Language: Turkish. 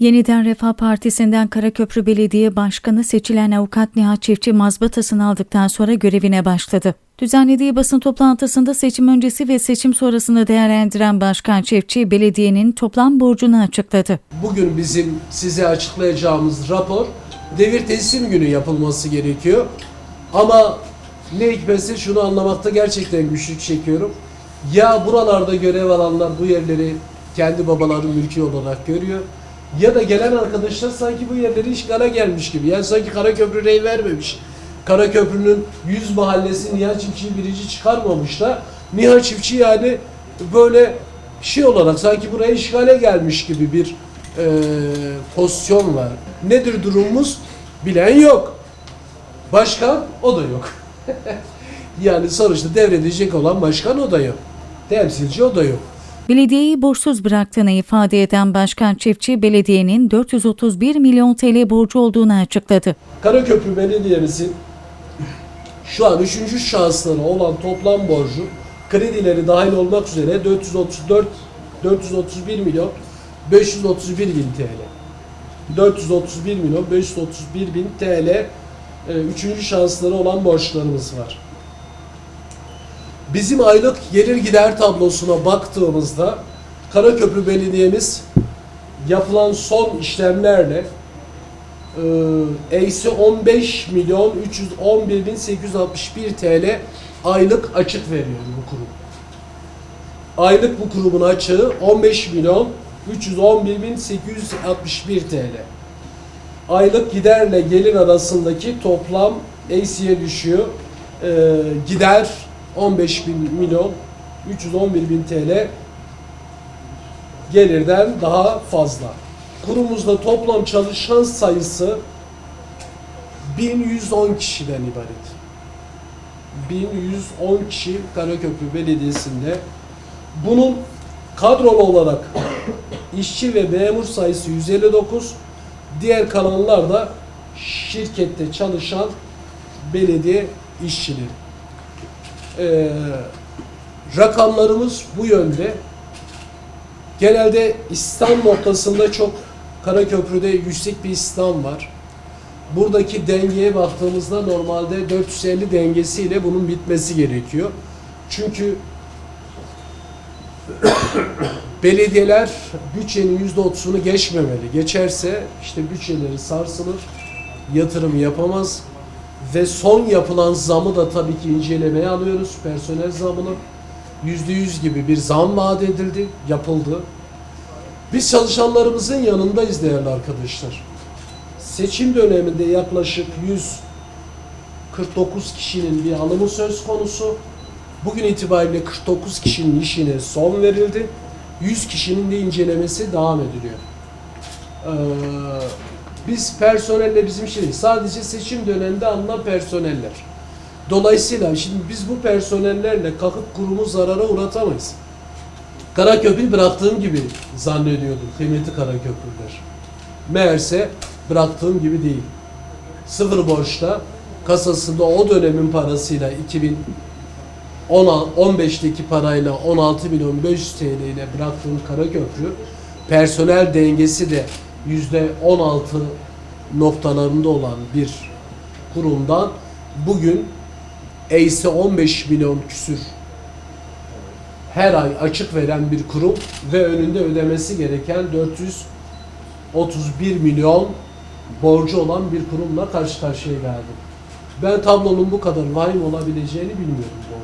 Yeniden Refah Partisi'nden Karaköprü Belediye Başkanı seçilen avukat Nihat Çiftçi mazbatasını aldıktan sonra görevine başladı. Düzenlediği basın toplantısında seçim öncesi ve seçim sonrasını değerlendiren Başkan Çiftçi, belediyenin toplam borcunu açıkladı. Bugün bizim size açıklayacağımız rapor devir teslim günü yapılması gerekiyor. Ama ne hikmetse şunu anlamakta gerçekten güçlük çekiyorum. Ya buralarda görev alanlar bu yerleri kendi babaların mülkü olarak görüyor. Ya da gelen arkadaşlar sanki bu yerleri işgale gelmiş gibi. Yani sanki Karaköprü rey vermemiş. Karaköprü'nün 100 mahallesi Nihat Çiftçi'yi birinci çıkarmamış da Nihat Çiftçi yani böyle şey olarak sanki buraya işgale gelmiş gibi bir e, pozisyon var. Nedir durumumuz? Bilen yok. Başkan o da yok. yani sonuçta devredecek olan başkan o da yok. Temsilci o da yok. Belediyeyi borçsuz bıraktığını ifade eden Başkan Çiftçi, belediyenin 431 milyon TL borcu olduğunu açıkladı. Karaköprü Belediye'mizin şu an üçüncü şahıslara olan toplam borcu kredileri dahil olmak üzere 434 431 milyon 531 bin TL. 431 milyon 531 bin TL e, üçüncü şahıslara olan borçlarımız var. Bizim aylık gelir gider tablosuna baktığımızda Karaköprü Belediye'miz yapılan son işlemlerle e, eksi 15 milyon 311 bin 861 TL aylık açık veriyor bu kurum. Aylık bu kurumun açığı 15 milyon 311 bin 861 TL. Aylık giderle gelir arasındaki toplam eksiye düşüyor. E, gider 15 bin milyon 311 bin TL gelirden daha fazla. Kurumuzda toplam çalışan sayısı 1110 kişiden ibaret. 1110 kişi Karaköprü Belediyesi'nde. Bunun kadrolu olarak işçi ve memur sayısı 159, diğer kalanlar da şirkette çalışan belediye işçileri. Ee, rakamlarımız bu yönde. Genelde İslam noktasında çok Karaköprü'de yüksek bir İslam var. Buradaki dengeye baktığımızda normalde 450 dengesiyle bunun bitmesi gerekiyor. Çünkü belediyeler bütçenin %30'unu geçmemeli. Geçerse işte bütçeleri sarsılır, yatırım yapamaz ve son yapılan zamı da tabii ki incelemeye alıyoruz. Personel zamını %100 gibi bir zam vaat edildi, yapıldı. Biz çalışanlarımızın yanındayız değerli arkadaşlar. Seçim döneminde yaklaşık 149 kişinin bir alımı söz konusu. Bugün itibariyle 49 kişinin işine son verildi. 100 kişinin de incelemesi devam ediliyor. Ee, biz personelle bizim şey sadece seçim döneminde alınan personeller. Dolayısıyla şimdi biz bu personellerle kalkıp kurumu zarara uğratamayız. Karaköprü bıraktığım gibi zannediyordum kıymetli Karaköprüler. Meğerse bıraktığım gibi değil. Sıfır borçta kasasında o dönemin parasıyla 2015'teki parayla 16 milyon 500 TL ile bıraktığım Karaköprü personel dengesi de yüzde 16 noktalarında olan bir kurumdan bugün eksi 15 milyon küsür her ay açık veren bir kurum ve önünde ödemesi gereken 431 milyon borcu olan bir kurumla karşı karşıya geldim. Ben tablonun bu kadar vahim olabileceğini bilmiyorum doğrusu.